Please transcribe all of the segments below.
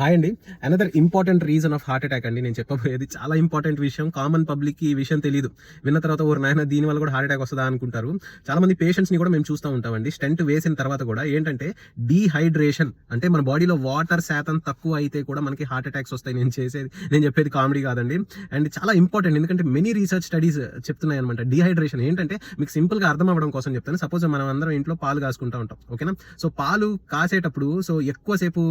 Hi అండి. Another important reason of heart attack అండి. నేను చెప్పబోయేది చాలా ఇంపార్టెంట్ విషయం. కామన్ పబ్లిక్కి ఈ విషయం తెలియదు విన్న తర్వాత ఒక నాయన దీని వల్ల కూడా హార్ట్ అటాక్ వస్తుందా అనుకుంటారు. చాలా మంది పేషెంట్స్ని కూడా మేము చూస్తూ ఉంటామండి స్టెంట్ వేసిన తర్వాత కూడా ఏంటంటే డీహైడ్రేషన్ అంటే మన బాడీలో వాటర్ శాతం తక్కువ అయితే కూడా మనకి హార్ట్ అటాక్స్ వస్తాయి. నేను చేసేది నేను చెప్పేది కామెడీ కాదండి. అండ్ చాలా ఇంపార్టెంట్ ఎందుకంటే మెనీ రీసెర్చ్ స్టడీస్ చెప్తున్నాయి అనమాట డీహైడ్రేషన్ ఏంటంటే మీకు సింపుల్గా అర్థం అవ్వడం కోసం చెప్తాను. సపోజ్ మనం అందరం ఇంట్లో పాలు కాసుకుంటా ఉంటాం. ఓకేనా సో పాలు కాసేటప్పుడు సో ఎక్కువసేపు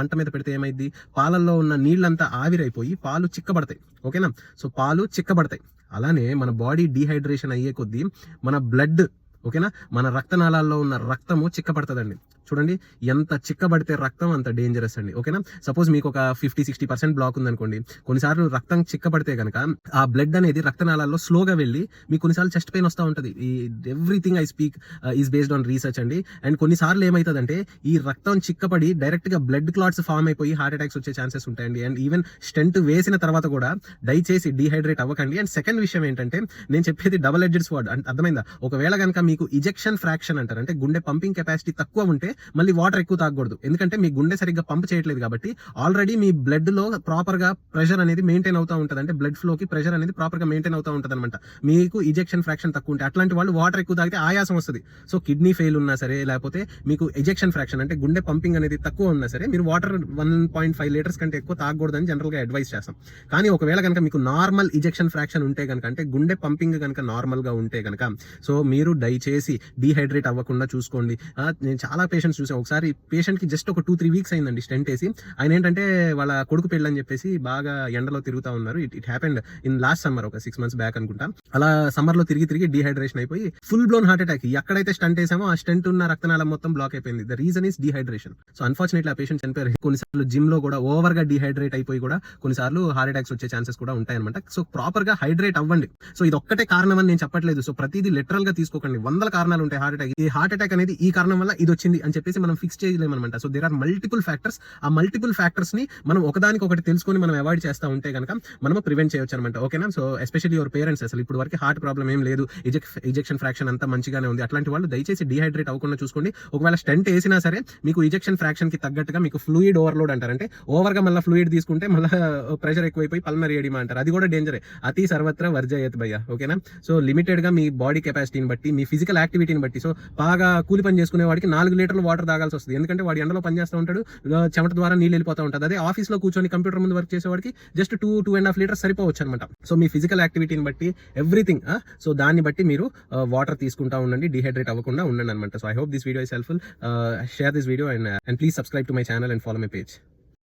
మంట మీద పెడితే ఏమైంది? పాలల్లో ఉన్న నీళ్ళంతా ఆవిరైపోయి పాలు చిక్కబడతాయి. ఓకేనా? సో పాలు చిక్కబడతాయి. అలానే మన బాడీ డీహైడ్రేషన్ అయ్యే కొద్దీ మన బ్లడ్ ఓకేనా? మన రక్తనాళాల్లో ఉన్న రక్తము చిక్కబడుతుందండి. చూడండి ఎంత చిక్కబడితే రక్తం అంత డేంజరస్ అండి. ఓకేనా? సపోజ్ మీకు ఒక ఫిఫ్టీ సిక్స్టీ పర్సెంట్ బ్లాక్ ఉందనుకోండి కొన్నిసార్లు రక్తం చిక్కబడితే కనుక ఆ బ్లడ్ అనేది రక్తనాళాల్లో స్లోగా వెళ్ళి మీకు కొన్నిసార్లు చెస్ట్ పెయిన్ వస్తూ ఉంటుంది. ఈ everything I speak is based on research అండి. అండ్ కొన్నిసార్లు ఏమవుతుందంటే ఈ రక్తం చిక్కపడి డైరెక్ట్గా బ్లడ్ క్లాట్స్ ఫామ్ అయిపోయి హార్ట్ అటాక్స్ వచ్చే ఛాన్సెస్ ఉంటాయండి. అండ్ ఈవెన్ స్టెంట్ వేసిన తర్వాత కూడా దయచేసి డీహైడ్రేట్ అవ్వకండి. అండ్ సెకండ్ విషయం ఏంటంటే నేను చెప్పేది డబల్ ఎడ్జెడ్ స్వాడ్ అర్థమైందా? ఒకవేళ కనుక మీకు ఇజెక్షన్ ఫ్రాక్షన్ అంటారు అంటే గుండె పంపింగ్ కెపాసిటీ తక్కువ ఉంటే మళ్ళీ వాటర్ ఎక్కువ తాగకూడదు. ఎందుకంటే మీ గుండె సరిగ్గా పంప్ చేయట్లేదు కాబట్టి ఆల్రెడీ మీ బ్లడ్లో ప్రాపర్గా ప్రెషర్ అనేది మెయింటైన్ అవుతా ఉంటుంది. అంటే బ్లడ్ ఫ్లోకి ప్రెషర్ అనేది ప్రాపర్గా మెయింటైన్ అవుతా ఉంటుంది అనమాట మీకు ఇజెక్షన్ ఫ్రాక్షన్ తక్కువ ఉంటే అట్లాంటి వాళ్ళు వాటర్ ఎక్కువ తాగితే ఆయాసం వస్తుంది. సో కిడ్నీ ఫెయిల్ ఉన్నా సరే లేకపోతే మీకు ఎజెక్షన్ ఫ్రాక్షన్ అంటే గుండె పంపింగ్ అనేది తక్కువ ఉన్నా సరే మీరు water one point five litres కంటే ఎక్కువ తాగకూడదని జనరల్గా అడ్వైస్ చేస్తాం. కానీ ఒకవేళ కనుక మీకు నార్మల్ ఇజెక్షన్ ఫ్రాక్షన్ ఉంటే కనుక అంటే గుండె పంపింగ్ కనుక నార్మల్గా ఉంటే కనుక సో మీరు దయచేసి డీహైడ్రేట్ అవ్వకుండా చూసుకోండి. నేను చాలా పేషెంట్స్ చూసాం. ఒకసారి పేషెంట్కి జస్ట్ ఒక టూ త్రీ వీక్స్ అయిందండి స్టెంట్ వేసి. ఆయన ఏంటంటే వాళ్ళ కొడుకు పెళ్ళి అని చెప్పేసి బాగా ఎండలో తిరుగుతా ఉన్నారు. It it happened in last summer ఒక సిక్స్ మంత్స్ బ్యాక్ అనుకుంటా. అలా సమ్మర్లో తిరిగి తిరిగి డిహైడ్రేషన్ అయిపోయి ఫుల్ బ్లోన్ హార్ట్ అటాక్ ఎక్కడైతే స్టంట్ వేసామో ఆ స్టెంట్ ఉన్న రక్తనాళం మొత్తం బ్లాక్ అయిపోయింది. The reason is dehydration so unfortunately ఆ పేషెంట్ చనిపోయారు. కొన్నిసార్లు జిమ్లో కూడా ఓవర్గా డిహైడ్రేట్ అయిపోయి కూడా కొన్నిసార్లు హార్ట్ అటాక్స్ వచ్చే ఛాన్సెస్ కూడా ఉంటాయన్నమాట. సో ప్రాపర్గా హైడ్రేట్ అవ్వండి. సో ఇది ఒక్కటే కారణం అని నేను చెప్పట్లేదు. సో ప్రతిదీ లిటరల్గా తీసుకోకండి. వందల కారణాలు ఉంటాయి హార్ట్ అటాక్ ఈ హార్ట్ అటాక్ అనేది ఈ కారణం వల్ల ఇది వచ్చింది అని చెప్పేసి మనం fix చేయలేమనమాట so there are multiple factors ఆ మల్టిపుల్ ఫ్యాక్టర్స్ని మనం ఒకదానికి ఒకటి తెలుసుకొని మనం అవాయిడ్ చేస్తా ఉంటే కనుక మనం ప్రివెంట్ చేయొచ్చు అనమాట ఓకేనా సో ఎస్పెషల్లీ యువర్ పేరెంట్స్ అసలు ఇప్పుడు వరకు హార్ట్ ప్రాబ్లం ఏం లేదు. ఇజెక్షన్ ఫ్రాక్షన్ అంతా మంచిగానే ఉంది. అట్లాంటి వాళ్ళు దయచేసి డిహైడ్రేట్ అవ్వకుండా చూసుకోండి. ఒకవేళ స్టెంట్ వేసినా సరే మీకు ఇజెక్షన్ ఫ్రాక్షన్కి తగ్గట్టుగా మీకు ఫ్లూయిడ్ ఓవర్లోడ్ అంటారు. అంటే ఓవర్గా మళ్ళీ ఫ్లూయిడ్ తీసుకుంటే మళ్ళీ ప్రెషర్ ఎక్కువైపోయి పల్మరీ ఎడిమా అంటారు. అది కూడా డేంజరే అతి సర్వత్ర వర్జయత్ భయ్య. ఓకేనా సో లిమిటెడ్గా మీ బాడీ కెపాసిటీని బట్టి మీ ఫిజికల్ యాక్టివిటీని బట్టి సో బాగా కూలి పని చేసుకునే వాడికి నాలుగు లీటర్లు వాటర్ తాగాల్సి వస్తుంది. ఎందుకంటే వాడు ఎండలో పనిచేస్తూ ఉంటాడు చెమట ద్వారా నీళ్ళు వెళ్ళిపోతూ ఉంటుంది. అదే ఆఫీస్లో కూర్చొని కంప్యూటర్ ముందు వర్క్ చేసేవాడికి just two two and half litres సరిపోవచ్చు అనమాట సో మీ ఫిజికల్ యాక్టివిటీని బట్టి ఎవ్రీథింగ్ సో దాన్ని బట్టి మీరు వాటర్ తీసుకుంటా ఉండండి డిహైడ్రేట్ అవ్వకుండా ఉండండి అనమాట so I hope this video is helpful share this video and and please subscribe to my channel and follow my page